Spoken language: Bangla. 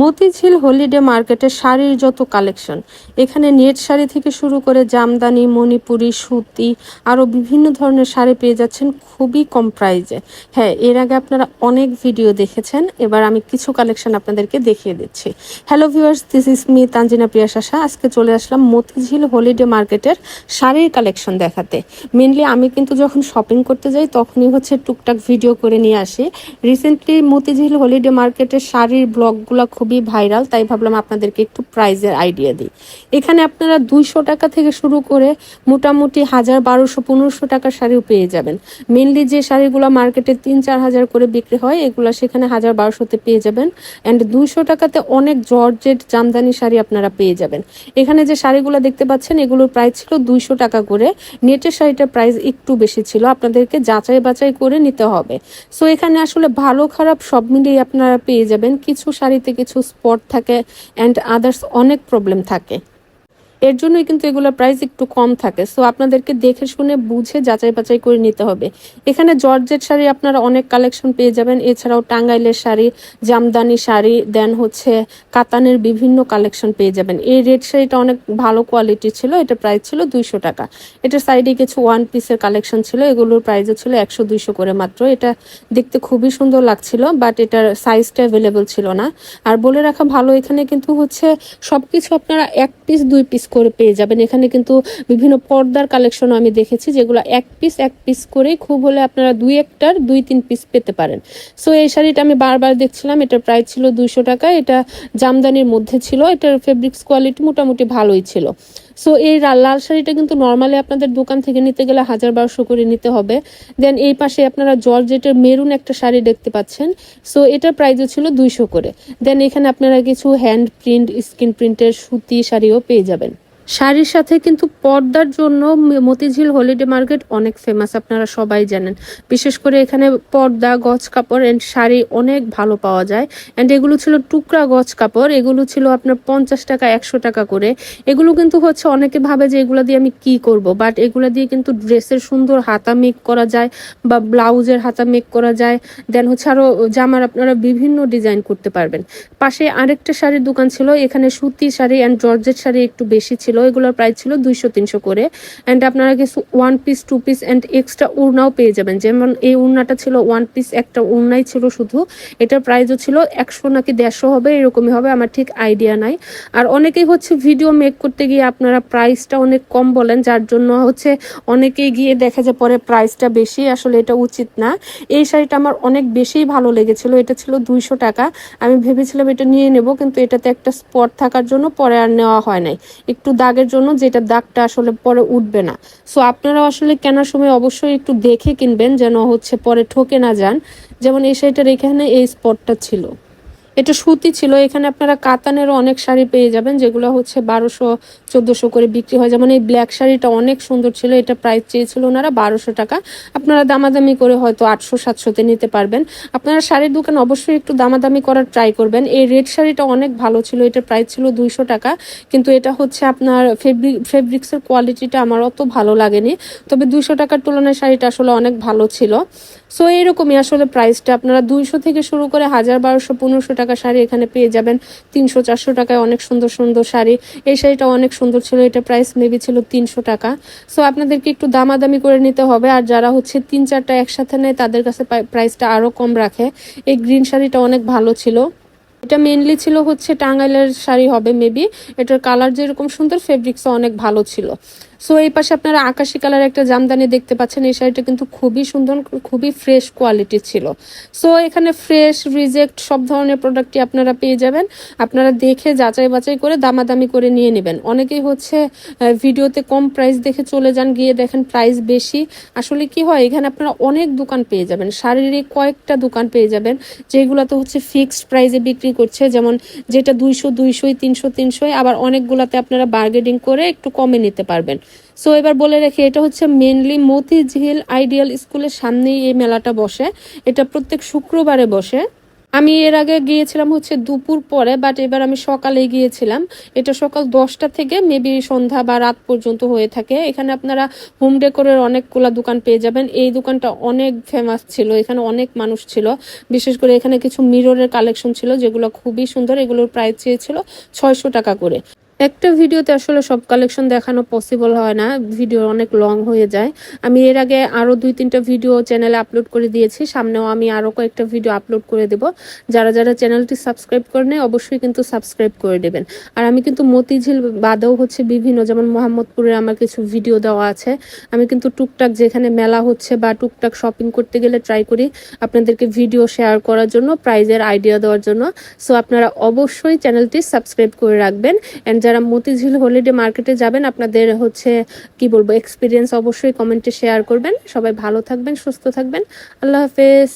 মতিঝিল হলিডে মার্কেটের শাড়ির যত কালেকশন, এখানে নেট শাড়ি থেকে শুরু করে জামদানি, মণিপুরি, সুতি, আরও বিভিন্ন ধরনের শাড়ি পেয়ে যাচ্ছেন খুবই কম প্রাইজে। হ্যাঁ এর আগে আপনারা অনেক ভিডিও দেখেছেন, এবার আমি কিছু কালেকশন আপনাদেরকে দেখিয়ে দিচ্ছি। Hello viewers this is me Tanzina Priya Shasha আজকে চলে আসলাম মতিঝিল হলিডে মার্কেটের শাড়ির কালেকশন দেখাতে। মেনলি আমি কিন্তু যখন শপিং করতে যাই, তখনই হচ্ছে টুকটাক ভিডিও করে নিয়ে আসি। রিসেন্টলি মতিঝিল হলিডে মার্কেটের শাড়ির ব্লগগুলো খুবই ভাইরাল, তাই ভাবলাম আপনাদেরকে একটু প্রাইজের আইডিয়া দিই। এখানে আপনারা দুইশো টাকা থেকে শুরু করে মোটামুটি হাজার বারোশো, পনেরোশো টাকার শাড়িও পেয়ে যাবেন। মেনলি যে শাড়িগুলো মার্কেটে তিন, চার হাজার করে বিক্রি হয়, এগুলো সেখানে হাজার বারোশোতে পেয়ে যাবেন। অ্যান্ড দুইশো টাকাতে অনেক জর্জেট জামদানি শাড়ি আপনারা পেয়ে যাবেন। এখানে যে শাড়িগুলো দেখতে পাচ্ছেন, এগুলোর প্রাইস ছিল দুইশো টাকা করে। নেটের শাড়িটার প্রাইস একটু বেশি ছিল, আপনাদেরকে যাচাই বাছাই করে নিতে হবে। সো এখানে আসলে ভালো খারাপ সব মিলিয়ে আপনারা পেয়ে যাবেন। কিছু শাড়িতে কিছু স্পট থাকে অ্যান্ড আদার্স অনেক প্রবলেম থাকে। এর জন্যই কিন্তু এগুলোর প্রাইস একটু কম থাকে। সো আপনাদেরকে দেখে শুনে বুঝে যাচাই বাছাই করে নিতে হবে। এখানে জর্জেট শাড়ি আপনারা অনেক কালেকশন পেয়ে যাবেন। এছাড়াও টাঙ্গাইলের শাড়ি, জামদানি শাড়ি দেন হচ্ছে কাতানের বিভিন্ন কালেকশন পেয়ে যাবেন। এই রেড শাড়িটা অনেক ভালো কোয়ালিটি ছিল। এটা প্রাইস ছিল দুইশো টাকা। এটার সাইডে কিছু ওয়ান পিসের কালেকশন ছিল। এগুলোর প্রাইসও ছিল একশো দুইশো করে মাত্র। এটা দেখতে খুবই সুন্দর লাগছিল বাট এটার সাইজটা অ্যাভেলেবল ছিল না। আর বলে রাখা ভালো, এখানে কিন্তু হচ্ছে সবকিছু আপনারা এক পিস দুই পিস করে পেয়ে যাবেন। এখানে কিন্তু বিভিন্ন পর্দার কালেকশনও আমি দেখেছি যেগুলো এক পিস এক পিস করে খুব হলে আপনারা দুই একটার দুই তিন পিস পেতে পারেন। সো এই শাড়িটা আমি বারবার দেখছিলাম, এটার প্রাইস ছিল দুইশো টাকা, এটা জামদানির মধ্যে ছিল, এটার ফেব্রিক্স কোয়ালিটি মোটামুটি ভালোই ছিল। সো এই লাল শাড়িটা কিন্তু নর্মালি আপনাদের দোকান থেকে নিতে গেলে হাজার বারোশো করে নিতে হবে। দেন এই পাশে আপনারা জর্জেটের মেরুন একটা শাড়ি দেখতে পাচ্ছেন। সো এটার প্রাইসও ছিল দুইশো করে। দেন এখানে আপনারা কিছু হ্যান্ড প্রিন্ট স্কিন প্রিন্টের সুতি শাড়িও পেয়ে যাবেন। শাড়ির সাথে কিন্তু পর্দার জন্য মতিঝিল হলিডে মার্কেট অনেক ফেমাস আপনারা সবাই জানেন। বিশেষ করে এখানে পর্দা, গজ কাপড় অ্যান্ড শাড়ি অনেক ভালো পাওয়া যায়। অ্যান্ড এগুলো ছিল টুকরা গজ কাপড়, এগুলো ছিল আপনার পঞ্চাশ টাকা, একশো টাকা করে। এগুলো কিন্তু হচ্ছে অনেকে ভাবে যে এগুলো দিয়ে আমি কি করব বাট এগুলো দিয়ে কিন্তু ড্রেসের সুন্দর হাতা মেক করা যায় বা ব্লাউজের হাতা মেক করা যায়। দেন হচ্ছে আরও জামার আপনারা বিভিন্ন ডিজাইন করতে পারবেন। পাশে আরেকটা শাড়ির দোকান ছিল, এখানে সুতি শাড়ি অ্যান্ড জর্জেট শাড়ি একটু বেশি ছিল। এগুলোর প্রাইস ছিল দুইশো, তিনশো করে। অ্যান্ড আপনারা কিছু one piece two piece and extra উড়নাও পেয়ে যাবেন। যেমন এই উড়নাটা ছিল ওয়ান পিস একটা উড়নাই ছিল শুধু। এটার প্রাইসও ছিল একশো নাকি দেড়শো হবে, এরকমই হবে, আমার ঠিক আইডিয়া নাই। আর অনেকেই হচ্ছে ভিডিও মেক করতে গিয়ে আপনারা প্রাইসটা অনেক কম বলেন, যার জন্য হচ্ছে অনেকেই গিয়ে দেখা যায় পরে প্রাইসটা বেশি, আসলে এটা উচিত না। এই শাড়িটা আমার অনেক বেশিই ভালো লেগেছিল, এটা ছিল দুইশো টাকা। আমি ভেবেছিলাম এটা নিয়ে নেব, কিন্তু এটাতে একটা স্পট থাকার জন্য পরে আর নেওয়া হয় নাই। একটু দাগের জন্য যেটা দাগটা আসলে পরে উঠবে না। সো আপনারা আসলে কেনার সময় অবশ্যই একটু দেখে কিনবেন যেন হচ্ছে পরে ঠকে না যান। যেমন এই শাড়িটার এখানে এই স্পটটা ছিল। এটা সুতি ছিল। এখানে আপনারা কাতানেরও অনেক শাড়ি পেয়ে যাবেন, যেগুলো হচ্ছে বারোশো, চোদ্দোশো করে বিক্রি হয়। যেমন এই ব্ল্যাক শাড়িটা অনেক সুন্দর ছিল, এটা প্রাইস চেয়েছিল ওনারা বারোশো টাকা। আপনারা দামাদামি করে হয়তো আটশো, সাতশোতে নিতে পারবেন। আপনারা শাড়ির দোকান অবশ্যই একটু দামাদামি করার ট্রাই করবেন। এই রেড শাড়িটা অনেক ভালো ছিল এটার প্রাইস ছিল দুইশো টাকা। কিন্তু এটা হচ্ছে আপনার ফেব্রিক ফেব্রিক্সের কোয়ালিটিটা আমার অত ভালো লাগেনি। তবে দুইশো টাকার তুলনায় শাড়িটা আসলে অনেক ভালো ছিল। সো এরকমই আসলে প্রাইসটা আপনারা দুইশো থেকে শুরু করে হাজার বারোশো, পনেরোশো টাকা শাড়ি এখানে পেয়ে যাবেন। তিনশো, চারশো টাকায় অনেক সুন্দর সুন্দর শাড়ি। এই শাড়িটা অনেক সুন্দর ছিল। এটা প্রাইস মেবি ছিল তিনশো টাকা। সো আপনাদেরকে একটু দামাদামি করে নিতে হবে। আর যারা হচ্ছে তিন, চারটা একসাথে নেয়, তাদের কাছে প্রাইসটা আরও কম রাখে। এই গ্রিন শাড়িটা অনেক ভালো ছিল। এটা মেনলি ছিল হচ্ছে টাঙ্গাইলের শাড়ি হবে মেবি এটার কালার যেরকম সুন্দর ফেব্রিক্সও অনেক ভালো ছিল। সো এই পাশে আপনারা আকাশি কালার একটা জামদানি দেখতে পাচ্ছেন। এই শাড়িটা কিন্তু খুবই সুন্দর, খুবই ফ্রেশ কোয়ালিটি ছিল। সো এখানে ফ্রেশ রিজেক্ট সব ধরনের প্রোডাক্টই আপনারা পেয়ে যাবেন। আপনারা দেখে যাচাই বাছাই করে দামাদামি করে নিয়ে নেবেন। অনেকেই হচ্ছে ভিডিওতে কম প্রাইস দেখে চলে যান, গিয়ে দেখেন প্রাইস বেশি। আসলে কি হয়, এখানে আপনারা অনেক দোকান পেয়ে যাবেন। শারীরিক কয়েকটা দোকান পেয়ে যাবেন, যেগুলোতে হচ্ছে ফিক্সড প্রাইসে বিক্রি করছে। যেমন যেটা দুইশো, দুইশোই, তিনশো, তিনশোই, আবার অনেকগুলোতে আপনারা বার্গেনিং করে একটু কমে নিতে পারবেন। সো এবার বলে রাখি, এটা হচ্ছে মেনলি মতিঝিল আইডিয়াল স্কুলের সামনেই এই মেলাটা বসে। এটা প্রত্যেক শুক্রবারে বসে। আমি এর আগে গিয়েছিলাম হচ্ছে দুপুর পরে বাট এবার আমি সকালে গিয়েছিলাম। এটা সকাল দশটা থেকে মেবি সন্ধ্যা বা রাত পর্যন্ত হয়ে থাকে। এখানে আপনারা হোম ডেকোরের অনেকগুলা দোকান পেয়ে যাবেন। এই দোকানটা অনেক ফেমাস ছিল, এখানে অনেক মানুষ ছিল। বিশেষ করে এখানে কিছু মিররের কালেকশন ছিল, যেগুলো খুবই সুন্দর, এগুলোর প্রাইস চেয়েছিল ছয়শো টাকা করে। একটা ভিডিওতে আসলে সব কালেকশন দেখানো পসিবল হয় না। ভিডিও অনেক লং হয়ে যায়। আমি এর আগে আরও দুই, তিনটা ভিডিও চ্যানেলে আপলোড করে দিয়েছি। সামনেও আমি আরও কয়েকটা ভিডিও আপলোড করে দেব। যারা যারা চ্যানেলটি সাবস্ক্রাইব করে নেয়, অবশ্যই কিন্তু সাবস্ক্রাইব করে দেবেন আর আমি কিন্তু মতিঝিল বাদেও হচ্ছে বিভিন্ন, যেমন মোহাম্মদপুরে আমার কিছু ভিডিও দেওয়া আছে। আমি কিন্তু টুকটাক যেখানে মেলা হচ্ছে বা টুকটাক শপিং করতে গেলে ট্রাই করি আপনাদেরকে ভিডিও শেয়ার করার জন্য প্রাইজের আইডিয়া দেওয়ার জন্য। সো আপনারা অবশ্যই চ্যানেলটি সাবস্ক্রাইব করে রাখবেন। অ্যান্ড যারা মতিঝিল হলিডে মার্কেটে যাবেন, আপনাদের হচ্ছে, কি বলব এক্সপিরিয়েন্স অবশ্যই কমেন্টে শেয়ার করবেন। সবাই ভালো থাকবেন, সুস্থ থাকবেন। আল্লাহ হাফেজ।